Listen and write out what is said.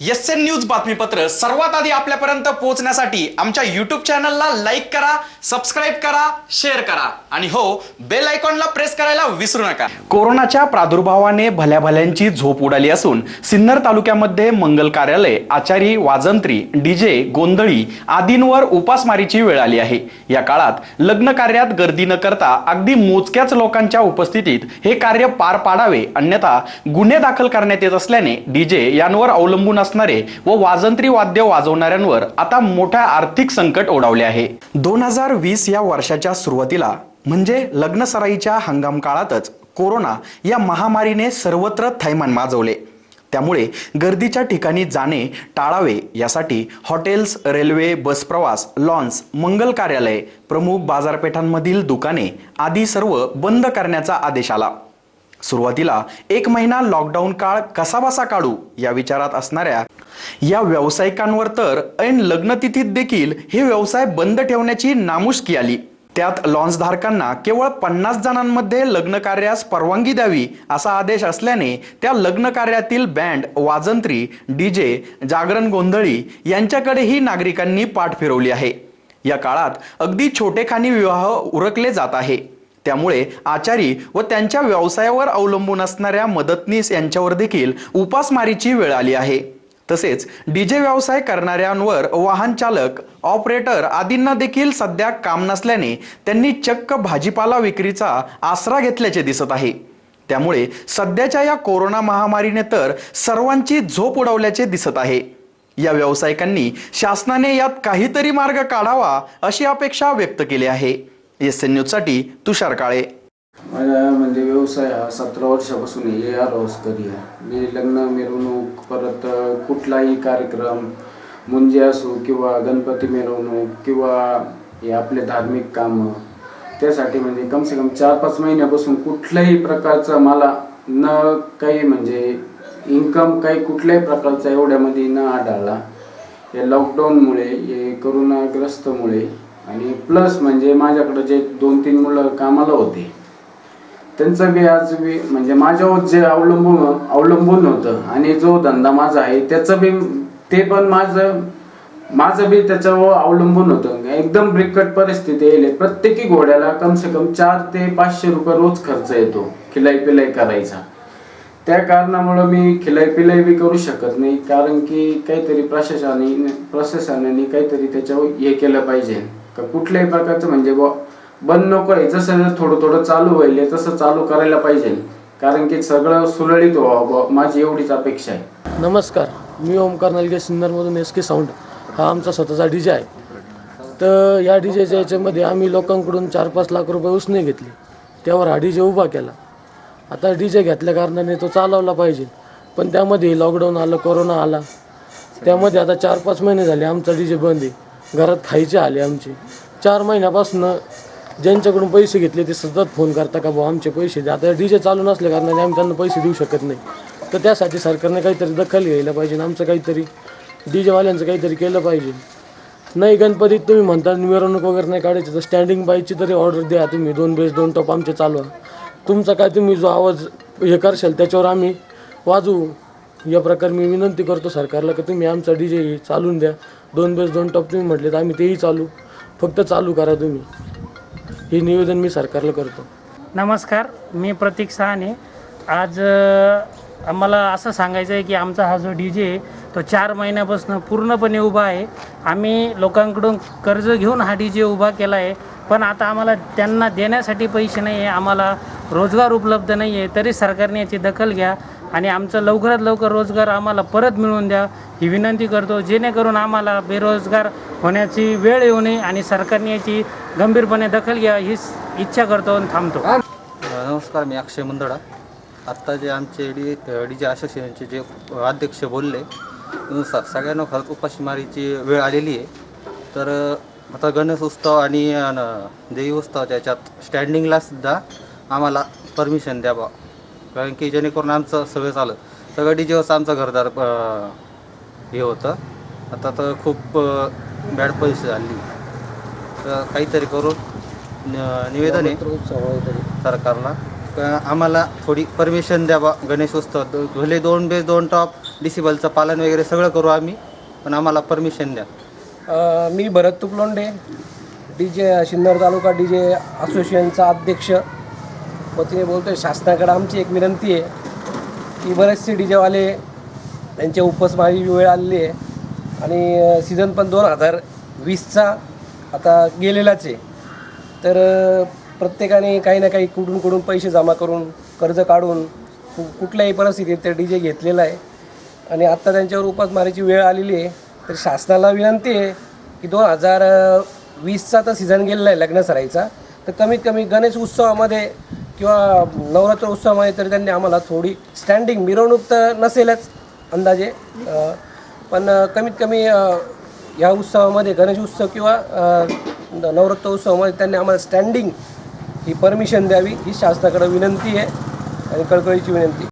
S N news बातमीपत्र सर्वात आधी आपल्यापर्यंत पोहोचण्यासाठी आमच्या युट्यूब चॅनलला लाईक करा सबस्क्राईब करा शेअर करा. आणि हो बेल आयकॉनला प्रेस करायला विसरू नका. कोरोनाच्या प्रादुर्भावाने भल्याभल्यांची झोप उडाली असून सिन्नर तालुक्यामध्ये मंगल कार्यालय आचारी वाजंत्री डीजे गोंधळी आदींवर उपासमारीची वेळ आली आहे. या काळात लग्न कार्यात गर्दी न करता अगदी मोजक्याच लोकांच्या उपस्थितीत हे कार्य पार पाडावे अन्यथा गुन्हे दाखल करण्यात येत असल्याने डीजे यांवर अवलंबून असणारे व वाजंत्री वाद्य वाजवणाऱ्यांवर आता मोठ्या आर्थिक संकट ओढावले आहे. दोन हजार वीस या वर्षाच्या सुरुवातीला म्हणजे लग्नसराईच्या हंगाम काळातच कोरोना या महामारीने सर्वत्र थैमान माजवले. त्यामुळे गर्दीच्या ठिकाणी जाणे टाळावे यासाठी हॉटेल्स रेल्वे बस प्रवास लॉन्स मंगल कार्यालय प्रमुख बाजारपेठांमधील दुकाने आदी सर्व बंद करण्याचा आदेश आला. सुरुवातीला एक महिना लॉकडाऊन काळ कसाबसा काढू या विचारात असणाऱ्या या व्यावसायिकांवर तर ऐन लग्नतिथीत देखील हे व्यवसाय बंद ठेवण्याची नामुष्की आली. त्यात लॉन्सधारकांना केवळ पन्नास जणांमध्ये लग्न कार्यास परवानगी द्यावी असा आदेश असल्याने त्या लग्न कार्यातील बँड वाजंत्री डीजे जागरण गोंधळी यांच्याकडेही नागरिकांनी पाठ फिरवली आहे. या काळात अगदी छोटेखानी विवाह उरकले जात आहे. त्यामुळे आचारी व त्यांच्या व्यवसायावर अवलंबून असणाऱ्या मदतनीस यांच्यावर देखील उपासमारीची वेळ आली आहे. तसेच डीजे व्यवसाय करणाऱ्यांवर वाहन चालक ऑपरेटर आदींना देखील सध्या काम नसल्याने त्यांनी चक्क भाजीपाला विक्रीचा आसरा घेतल्याचे दिसत आहे. त्यामुळे सध्याच्या या कोरोना महामारीने तर सर्वांची झोप उडवल्याचे दिसत आहे. या व्यावसायिकांनी शासनाने यात काहीतरी मार्ग काढावा अशी अपेक्षा व्यक्त केली आहे. एस एन न्यूजसाठी तुषार काळे. माझा म्हणजे व्यवसाय हा सतरा वर्षापासून ये आर करी आहे. मी लग्न मिरवणूक परत कुठलाही कार्यक्रम मुंजे असो किंवा गणपती मिरवणूक किंवा हे आपले धार्मिक कामं त्यासाठी म्हणजे कम से कम चार पाच महिन्यापासून कुठल्याही प्रकारचा मला न काही म्हणजे इन्कम काही कुठल्याही प्रकारचा एवढ्यामध्ये न आढळला. या लॉकडाऊनमुळे हे करोनाग्रस्तमुळे आणि प्लस म्हणजे माझ्याकडं जे दोन तीन मुलं कामाला होते त्यांचं बी आज बी म्हणजे माझ्यावर जे अवलंबून अवलंबून होतं आणि जो धंदा माझा आहे त्याचं बी ते पण माझं माझं बी त्याच्यावर अवलंबून होतं. एकदम ब्रिकट परिस्थिती येईल म्हणजे प्रत्येकी घोड्याला कम से कम चार ते पाचशे रुपये रोज खर्च येतो खिलाई पिलाई करायचा. त्या कारणामुळं मी खिलाई पिलाई बी करू शकत नाही कारण की काहीतरी प्रशासनाने प्रशासनाने काहीतरी त्याच्यावर हे केलं पाहिजे. का कुठल्याही प्रकारचं म्हणजे बुवा बंद नको आहे. जसं थोडं थोडं चालू होईल तसं चालू करायला पाहिजे. कारण की सगळं सुरळीत व्हावं. माझी एवढीच अपेक्षा आहे. नमस्कार. मी ओमकार नलगे सिन्नरमधून एस के साऊंड. हा आमचा स्वतःचा डी जे आहे. तर या डी जेच्या याच्यामध्ये आम्ही लोकांकडून चार पाच लाख रुपये उसने घेतले. त्यावर हा डी जे उभा केला. आता डी जे घेतल्या कारणाने तो चालवला पाहिजे. पण त्यामध्ये लॉकडाऊन आलं कोरोना आला. त्यामध्ये आता चार पाच महिने झाले आमचा डी जे बंद आहे. घरात खायचे आले आमचे. चार महिन्यापासून ज्यांच्याकडून पैसे घेतले ते सतत फोन करता का भाऊ आमचे पैसे द्या. आता डी जे चालू नसल्या कारणाने आम्ही त्यांना पैसे देऊ शकत नाही. तर त्यासाठी सरकारने काहीतरी दखल घ्यायला पाहिजे आमचं काहीतरी डी जेवाल्यांचं काहीतरी केलं पाहिजे. नाही गणपतीत तुम्ही म्हणता मिरवणूक वगैरे नाही काढायची तर स्टँडिंग बाईची तरी ऑर्डर द्या तुम्ही. दोन बेस दोन टॉप आमचे चालवा. तुमचा काय तुम्ही जो आवाज हे करशाल त्याच्यावर आम्ही वाजवू. या प्रकारे मी विनंती करतो सरकारला की तुम्ही आमचा डी जे चालून द्या. दोन बेस दोन टॉप तुम्ही म्हटले तर आम्ही तेही चालू. फक्त चालू करा तुम्ही. हे निवेदन मी सरकारला करतो. नमस्कार मी प्रतीक सहाने. आज आम्हाला असं सांगायचं आहे की आमचा हा जो डी जे आहे तो चार महिन्यापासून पूर्णपणे उभा आहे. आम्ही लोकांकडून कर्ज घेऊन हा डी जे उभा केला आहे. पण आता आम्हाला त्यांना देण्यासाठी पैसे नाही आहे आम्हाला रोजगार उपलब्ध नाही आहे तरी सरकारने याची दखल घ्या. आणि आमचं लवकरात लवकर रोजगार आम्हाला परत मिळवून द्या. ही विनंती करतो जेणेकरून आम्हाला बेरोजगार होण्याची वेळ येऊ नये आणि सरकारने याची गंभीरपणे दखल घ्या हीच इच्छा करतो आणि थांबतो. नमस्कार मी अक्षय मुंदडा. आत्ता जे आमचे डी डी जे असोसिएशनचे जे अध्यक्ष बोलले नुसार सगळ्यांना खरंच उपाशीमारीची वेळ आलेली आहे. तर आता गणेश उत्सव आणि देवी उत्सव त्याच्यात स्टँडिंगला सुद्धा आम्हाला परमिशन द्यावं कारण की जेणेकरून आमचं सगळं चालत. सगळं डी जेवरचं आमचं घरदार अं, हे होतं. आता तर खूप बॅड परिस्थिती झाली. तर काहीतरी करून न- निवेदन आहे सरकारला. का आम्हाला थोडी परमिशन द्यावा गणेश उत्सव. भले दोन बेस दोन टॉप डिसिबलचं पालन वगैरे सगळं करू आम्ही पण आम्हाला परमिशन द्या. अ, मी भरत तुकलोंडे डी जे सिन्नर तालुका डी जे असोसिएशनचा अध्यक्ष. वतीने बोलतो आहे शासनाकडे आमची एक विनंती आहे की बरेचसे डी जेवाले त्यांच्या उपस्मारी वेळ आलेली आहे. आणि सीझन पण दोन हजार वीसचा आता गेलेलाच आहे. तर प्रत्येकाने काही ना काही कुठून कुठून पैसे जमा करून कर्ज काढून कु कुठल्याही परिस्थितीत ते डी जे घेतलेला आहे. आणि आत्ता त्यांच्यावर उपासमारीची वेळ आलेली आहे. तर शासनाला विनंती आहे की दोन हजार वीसचा तर सीझन गेलेला आहे लग्नसराईचा. तर कमीत कमी गणेश उत्सवामध्ये किंवा नवरात्र उत्सवामध्ये तर त्यांनी आम्हाला थोडी स्टँडिंग मिरवणूक तर नसेलच अंदाजे. पण कमीत कमी ह्या उत्सवामध्ये गणेश उत्सव किंवा नवरात्र उत्सवामध्ये त्यांनी आम्हाला स्टँडिंग ही परमिशन द्यावी ही शासनाकडे विनंती आहे आणि कळकळीची विनंती.